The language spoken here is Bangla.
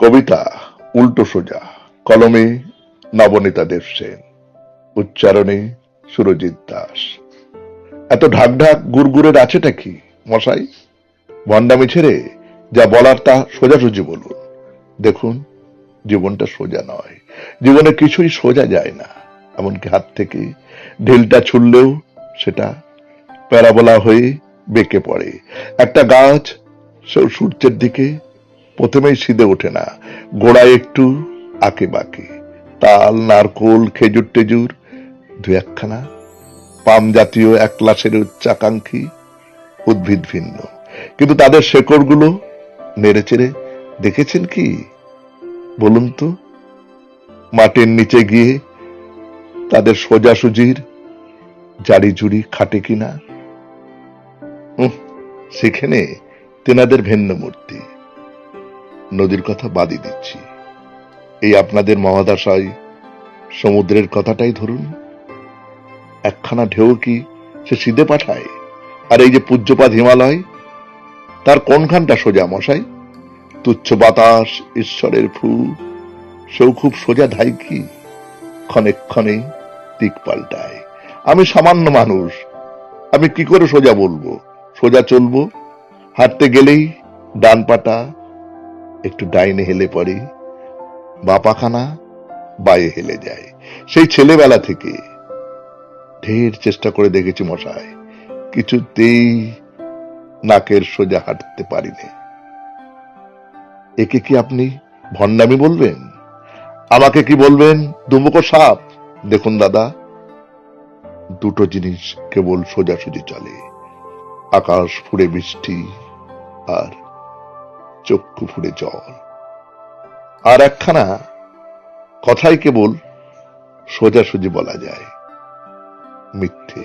কবিতা উল্টো সোজা, কলমে নবনীতা দেব সেন, উচ্চারণে সুরজিৎ দাস। এত ঢাক ঢাক গুড়গুড়ের আছেটা কি, মশাই? ভণ্ডামি ছেড়ে যা বলার তা সোজাসুজি বলুন। দেখুন, জীবনটা সোজা নয়। জীবনে কিছুই সোজা যায় না। এমনকি হাত থেকে ঢিলটা ছুড়লেও সেটা প্যারাবোলা হয়ে বেঁকে পড়ে। একটা গাছ সূর্যের দিকে প্রথমেই সিদে ওঠে না। গোড়ায় একটু আঁকে বাঁকে। তাল, নারকোল, খেজুর টেজুর, দু একখানা। পাম জাতীয় এক ক্লাসের উচ্চাকাঙ্ক্ষী উদ্ভিদ ভিন্ন। কিন্তু তাদের শেকড়গুলো নেড়ে চেড়ে দেখেছেন কি? বলুন তো। মাটির নিচে গিয়ে তাদের সোজাসুজির জারি জুড়ি খাটে কিনা? সেখানে তেনাদের ভিন্ন মূর্তি। নদীর কথা বাদই দিচ্ছি। এই আপনাদের মহাদশায় সমুদ্রের কথাটাই ধরুন। একখানা ঢেউ কি সে সিধে পাঠায়? আর এই যে পূজ্যপাত হিমালয়, তার কোনখানটা সোজা মশাই? তুচ্ছ বাতাস, ঈশ্বরের ফু সেও খুব সোজা ধাই কি? ক্ষণে ক্ষণে দিক পাল্টায়। আমি সামান্য মানুষ, আমি কি করে সোজা বলব? সোজা চলবো? হাঁটতে গেলেই ডান পাটা একটু ডাইনে হেলে পড়ে, বাপাখানা বায়ে হেলে যায়। সেই ছেলেবেলা থেকে ঢের চেষ্টা করে দেখেছি মশাই কিছুতেই নাকের সোজা হাঁটতে পারিনি। একে কি আপনি ভণ্ডামি বলবেন? আমাকে কি বলবেন, দুমুখো সাপ? দেখুন দাদা, দুটো জিনিস কেবল সোজাসুজি চলে, আকাশ ফুড়ে বৃষ্টি আর চক্ষু ফুড়ে জল। আর একখানা কথাই কেবল সোজাসুজি বলা যায় মিথ্যে।